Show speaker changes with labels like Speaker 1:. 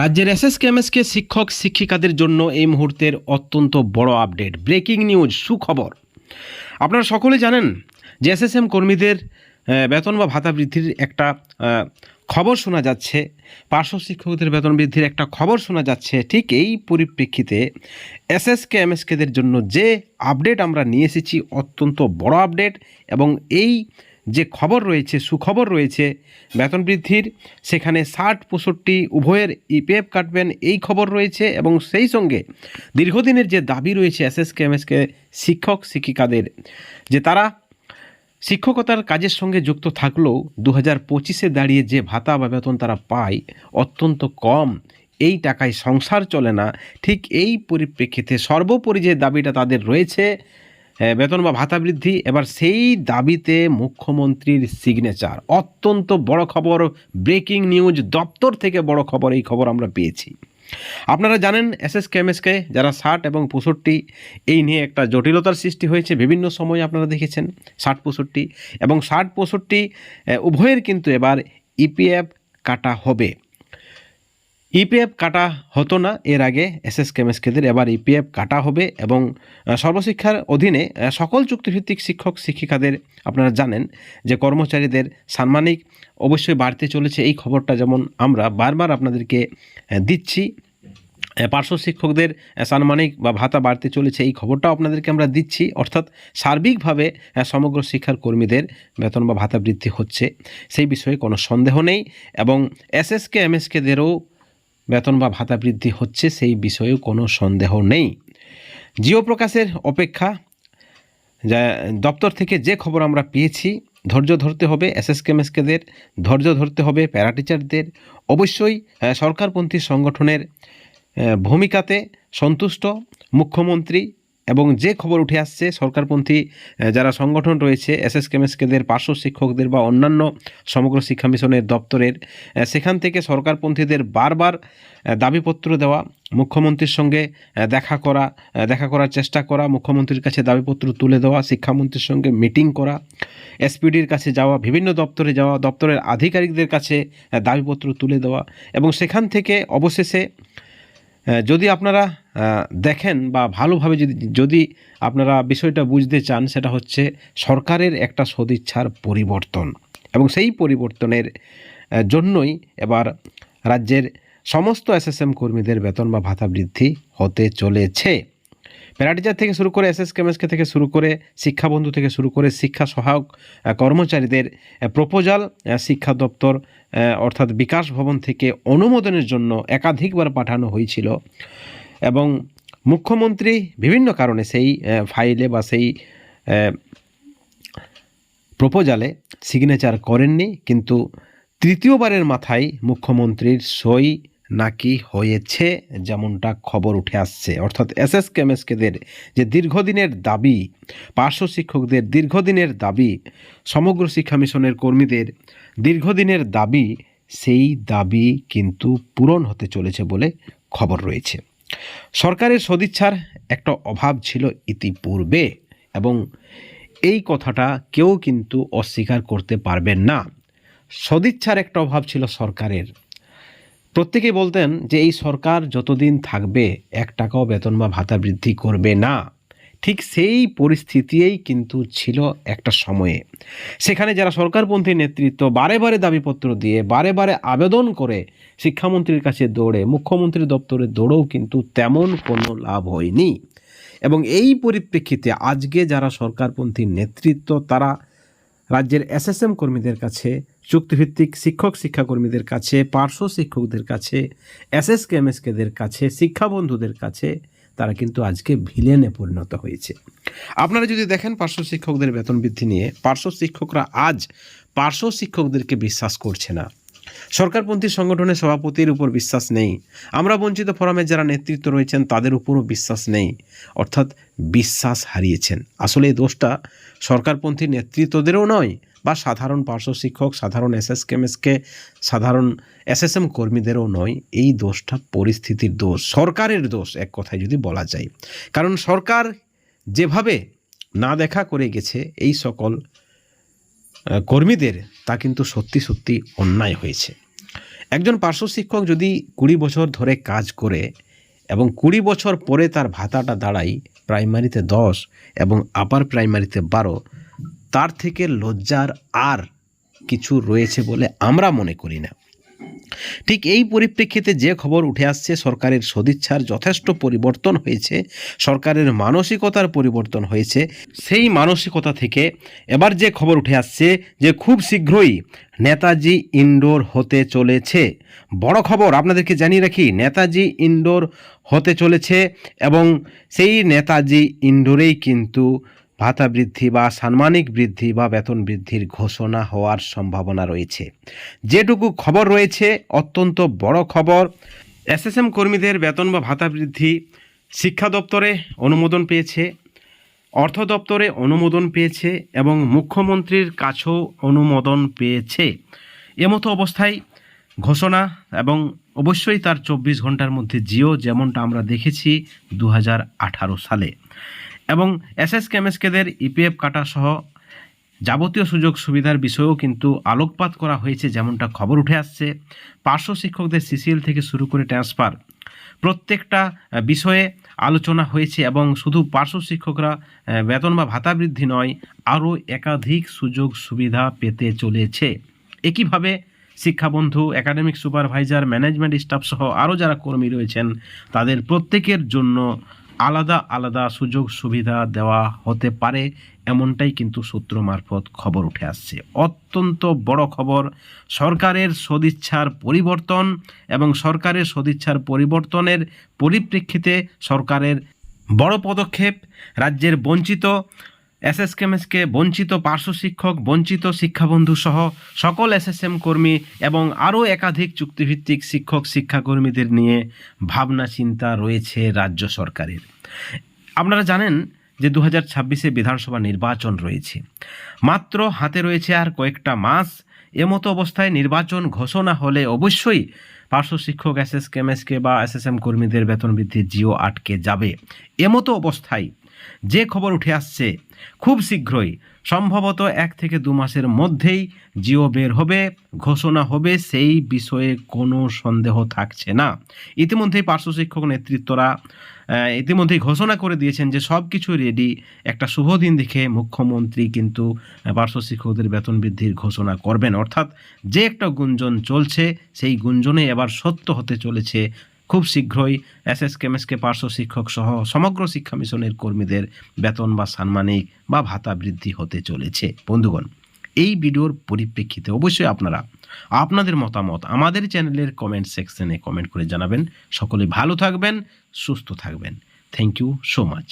Speaker 1: রাজ্যের SSK MSK শিক্ষক, শিক্ষিকাদের জন্য এই মুহূর্তের অত্যন্ত বড় আপডেট। ব্রেকিং নিউজ, সুখবর। আপনারা সকলে জানেন যে এসএসএম কর্মীদের বেতন বা ভাতা বৃদ্ধির একটা খবর শোনা যাচ্ছে। পার্শ্ব শিক্ষকদের বেতন বৃদ্ধির একটা খবর শোনা যাচ্ছে। ঠিক এই পরিপ্রেক্ষিতে এসএসকে এমএসকেদের জন্য যে আপডেট আমরা নিয়ে এসেছি, অত্যন্ত বড় আপডেট এবং এই যে খবর রয়েছে, সুখবর রয়েছে, বেতন বৃদ্ধির সেখানে ষাট, পঁয়ষট্টি উভয়ের ইপিএফ কাটবেন এই খবর রয়েছে এবং সেই সঙ্গে দীর্ঘদিনের যে দাবি রয়েছে এসএসকে এমএসকে শিক্ষক, শিক্ষিকাদের, যে তারা শিক্ষকতার কাজের সঙ্গে যুক্ত থাকলেও দু হাজার পঁচিশে দাঁড়িয়ে যে ভাতা বা বেতন তারা পায় অত্যন্ত কম। এই টাকায় সংসার চলে না। ঠিক এই পরিপ্রেক্ষিতে সর্বোপরি যে দাবিটা তাদের রয়েছে বেতন বা ভাতা বৃদ্ধি। এবার সেই দাবিতে মুখ্যমন্ত্রীর সিগনেচার অত্যন্ত বড় খবর ব্রেকিং নিউজ দপ্তর থেকে বড় খবর, এই খবর আমরা পেয়েছি। আপনারা জানেন এস এস কেএমএসকে যারা ষাট এবং পঁয়ষট্টি, এই নিয়ে একটা জটিলতার সৃষ্টি হয়েছে, বিভিন্ন সময় আপনারা দেখেছেন, ষাট, পঁয়ষট্টি এবং ষাট, পঁয়ষট্টি উভয়ের কিন্তু এবার ইপিএফ কাটা হবে। ইপিএফ কাটা হতো না। এর আগে এসএস কেমএসকেদের এবার ইপিএফ কাটা হবে এবং সর্বশিক্ষার অধীনে সকল চুক্তিভিত্তিক শিক্ষক, শিক্ষিকাদের আপনারা জানেন যে কর্মচারীদের সাম্মানিক অবশ্যই বাড়তে চলেছে। এই খবরটা যেমন আমরা বারবার আপনাদেরকে দিচ্ছি পার্শ্ব শিক্ষকদের সাম্মানিক বা ভাতা বাড়তে চলেছে এই খবরটাও আপনাদেরকে আমরা দিচ্ছি। অর্থাৎ সার্বিকভাবে সমগ্র শিক্ষার কর্মীদের বেতন বা ভাতা বৃদ্ধি হচ্ছে, সেই বিষয়ে কোনো সন্দেহ নেই এবং এসএসকে এমএসকেদেরও বেতন বা ভাতা বৃদ্ধি হচ্ছে সেই বিষয়েও কোনো সন্দেহ নেই। জিও প্রকাশের অপেক্ষা, যা দপ্তর থেকে যে খবর আমরা পেয়েছি, ধৈর্য ধরতে হবে এসএসকেমএসকেদের ধৈর্য ধরতে হবে প্যারাটিচারদের। অবশ্যই সরকারপন্থী সংগঠনের ভূমিকাতে সন্তুষ্ট মুখ্যমন্ত্রী এবং যে খবর উঠে আসছে, সরকারপন্থী যারা সংগঠন রয়েছে, এস এস এসএসকেএমএসকেদের পার্শ্ব শিক্ষকদের বা অন্যান্য সমগ্র শিক্ষা মিশনের দপ্তরের সেখান থেকে সরকারপন্থীদের বারবার দাবিপত্র দেওয়া, মুখ্যমন্ত্রীর সঙ্গে দেখা করা দেখা করার চেষ্টা করা, মুখ্যমন্ত্রীর কাছে দাবিপত্র তুলে দেওয়া, শিক্ষামন্ত্রীর সঙ্গে মিটিং করা, এসপিডির কাছে যাওয়া, বিভিন্ন দপ্তরে যাওয়া, দপ্তরের আধিকারিকদের কাছে দাবিপত্র তুলে দেওয়া এবং সেখান থেকে অবশেষে যদি আপনারা দেখেন বা ভালোভাবে যদি যদি আপনারা বিষয়টা বুঝতে চান, সেটা হচ্ছে সরকারের একটা সদিচ্ছার পরিবর্তন। এবং সেই পরিবর্তনের জন্যই এবার রাজ্যের সমস্ত এসএসএম কর্মীদের বেতন বা ভাতা বৃদ্ধি হতে চলেছে। প্যারাটিচার থেকে শুরু করে এসএস কেমএসকে থেকে শুরু করে শিক্ষাবন্ধু থেকে শুরু করে শিক্ষা সহায়ক কর্মচারীদের প্রপোজাল শিক্ষা দপ্তর অর্থাৎ বিকাশ ভবন থেকে অনুমোদনের জন্য একাধিকবার পাঠানো হয়েছিল। এবং মুখ্যমন্ত্রী বিভিন্ন কারণে সেই ফাইলে বা সেই প্রপোজালে সিগনেচার করেননি, কিন্তু তৃতীয়বারের মাথায় মুখ্যমন্ত্রীর সই নাকি হয়েছে যেমনটা খবর উঠে আসছে। অর্থাৎ এস এস কেমএসকেদের যে দীর্ঘদিনের দাবি, পার্শ্ব শিক্ষকদের দীর্ঘদিনের দাবি, সমগ্র শিক্ষা মিশনের কর্মীদের দীর্ঘদিনের দাবি, সেই দাবি কিন্তু পূরণ হতে চলেছে বলে খবর রয়েছে। সরকারের সদিচ্ছার একটা অভাব ছিল ইতিপূর্বে এবং এই কথাটা কেউ কিন্তু অস্বীকার করতে পারবেন না। সদিচ্ছার একটা অভাব ছিল সরকারের। প্রত্যেকে বলতেন যে এই সরকার যতদিন থাকবে, এক টাকাও বেতন বা ভাতা বৃদ্ধি করবে না। ঠিক সেই পরিস্থিতিই কিন্তু ছিল একটা সময়ে। সেখানে যারা সরকারপন্থী নেতৃত্ব বারে বারে দাবিপত্র দিয়ে, বারে বারে আবেদন করে শিক্ষামন্ত্রীর কাছে দৌড়ে মুখ্যমন্ত্রী দপ্তরে দৌড়েও কিন্তু তেমন কোনো লাভ হয়নি। এবং এই পরিপ্রেক্ষিতে আজকে যারা সরকারপন্থী নেতৃত্ব, তারা রাজ্যের এসএসএম কর্মীদের কাছে, চুক্তিভিত্তিক শিক্ষক শিক্ষাকর্মীদের কাছে, পার্শ্ব শিক্ষকদের কাছে, এসএস কেএমএসকেদের কাছে শিক্ষাবন্ধুদের কাছে তারা কিন্তু আজকে ভিলেনে পরিণত হয়েছে। আপনারা যদি দেখেন পার্শ্ব শিক্ষকদের বেতন বৃদ্ধি নিয়ে, পার্শ্ব শিক্ষকরা আজ পার্শ্ব শিক্ষকদেরকে বিশ্বাস করছে না। সরকারপন্থী সংগঠনের সভাপতির উপর বিশ্বাস নেই। আমরা বঞ্চিত ফোরামের যারা নেতৃত্ব রয়েছেন, তাদের উপরও বিশ্বাস নেই। অর্থাৎ বিশ্বাস হারিয়েছেন। আসলে এই দোষটা সরকারপন্থী নেতৃত্বদেরও নয় বা সাধারণ পার্শ্ব শিক্ষক, সাধারণ এসএস কেমএসকে সাধারণ এসএসএম কর্মীদেরও নয়, এই দোষটা পরিস্থিতির দোষ, সরকারের দোষ এক কথায় যদি বলা যায়। কারণ সরকার যেভাবে না দেখা করে গেছে এই সকল কর্মীদের, তা কিন্তু সত্যি সত্যি অন্যায় হয়েছে। একজন পার্শ্ব শিক্ষক যদি কুড়ি বছর ধরে কাজ করে এবং কুড়ি বছর পরে তার ভাতাটা দাঁড়ায় প্রাইমারিতে দশ এবং আপার প্রাইমারিতে বারো তার থেকে লজ্জার আর কিছু রয়েছে বলে আমরা মনে করি না। ঠিক এই পরিপ্রেক্ষিতে যে খবর উঠে আসছে, সরকারের সদিচ্ছার যথেষ্ট পরিবর্তন হয়েছে, সরকারের মানসিকতার পরিবর্তন হয়েছে। সেই মানসিকতা থেকে এবার যে খবর উঠে আসছে যে খুব শীঘ্রই নেতাজি ইনডোর হতে চলেছে। বড় খবর আপনাদেরকে জানিয়ে রাখি, নেতাজি ইনডোর হতে চলেছে এবং সেই নেতাজি ইনডোরেই কিন্তু ভাতা বৃদ্ধি বা সাম্মানিক বৃদ্ধি বা বেতন বৃদ্ধির ঘোষণা হওয়ার সম্ভাবনা রয়েছে। যেটুকু খবর রয়েছে, অত্যন্ত বড় খবর, এসএসএম কর্মীদের বেতন বা ভাতা বৃদ্ধি শিক্ষা দপ্তরে অনুমোদন পেয়েছে, অর্থ দপ্তরে অনুমোদন পেয়েছে এবং মুখ্যমন্ত্রীর কাছেও অনুমোদন পেয়েছে। এমতো অবস্থায় ঘোষণা এবং অবশ্যই তার চব্বিশ ঘণ্টার মধ্যে জিও যেমনটা আমরা দেখেছি দু হাজার আঠারো সালে। এবং এসএস কেমএসকেদের ইপিএফ কাটা সহ যাবতীয় সুযোগ সুবিধার বিষয়েও কিন্তু আলোকপাত করা হয়েছে যেমনটা খবর উঠে আসছে। পার্শ্ব শিক্ষকদের সিসিএল থেকে শুরু করে ট্রান্সফার প্রত্যেকটা বিষয়ে আলোচনা হয়েছে এবং শুধু পার্শ্ব শিক্ষকরা বেতন বা ভাতা বৃদ্ধি নয়, আরও একাধিক সুযোগ সুবিধা পেতে চলেছে। একইভাবে শিক্ষাবন্ধু, একাডেমিক সুপারভাইজার, ম্যানেজমেন্ট স্টাফ সহ আরও যারা কর্মী রয়েছেন, তাদের প্রত্যেকের জন্য আলাদা আলাদা সুযোগ সুবিধা দেওয়া হতে পারে, এমনটাই কিন্তু সূত্র মারফত খবর উঠে আসছে। অত্যন্ত বড় খবর, সরকারের সদিচ্ছার পরিবর্তন এবং সরকারের সদিচ্ছার পরিবর্তনের পরিপ্রেক্ষিতে সরকারের বড় পদক্ষেপ, রাজ্যের বঞ্চিত এসএসকেমএসকে বঞ্চিত পার্শ্ব শিক্ষক, বঞ্চিত শিক্ষাবন্ধু সহ সকল এসএসএম কর্মী এবং আরও একাধিক চুক্তিভিত্তিক শিক্ষক, শিক্ষাকর্মীদের নিয়ে ভাবনা চিন্তা রয়েছে রাজ্য সরকারের। আপনারা জানেন যে দু হাজার ছাব্বিশে বিধানসভা নির্বাচন রয়েছে। মাত্র হাতে রয়েছে আর কয়েকটা মাস। এমতো অবস্থায় নির্বাচন ঘোষণা হলে অবশ্যই পার্শ্ব শিক্ষক এস এস কেমএসকে বা এসএসএম কর্মীদের বেতন বৃদ্ধির জিও আটকে যাবে। এমতো অবস্থায় যে খবর উঠে আসছে, খুব শীঘ্রই, সম্ভবত এক থেকে দু মাসের মধ্যেই জিও বের হবে, ঘোষণা হবে, সেই বিষয়ে কোনো সন্দেহ থাকছে না। ইতিমধ্যেই পার্শ্ব শিক্ষক নেতৃত্বরা ইতিমধ্যেই ঘোষণা করে দিয়েছেন যে সব কিছু রেডি একটা শুভ দিন দেখে মুখ্যমন্ত্রী কিন্তু পার্শ্ব শিক্ষকদের বেতন বৃদ্ধির ঘোষণা করবেন। অর্থাৎ যে একটা গুঞ্জন চলছে, সেই গুঞ্জনে এবার সত্য হতে চলেছে খুব শীঘ্রই এস এস কেমএসকে পার্শ্ব শিক্ষক সহ সমগ্র শিক্ষা মিশনের কর্মীদের বেতন বা সাম্মানিক বা ভাতা বৃদ্ধি হতে চলেছে। বন্ধুগণ, এই ভিডিওর পরিপ্রেক্ষিতে অবশ্যই আপনারা আপনাদের মতামত আমাদের চ্যানেলের কমেন্ট সেকশনে কমেন্ট করে জানাবেন। সকলে ভালো থাকবেন, সুস্থ থাকবেন। Thank you so much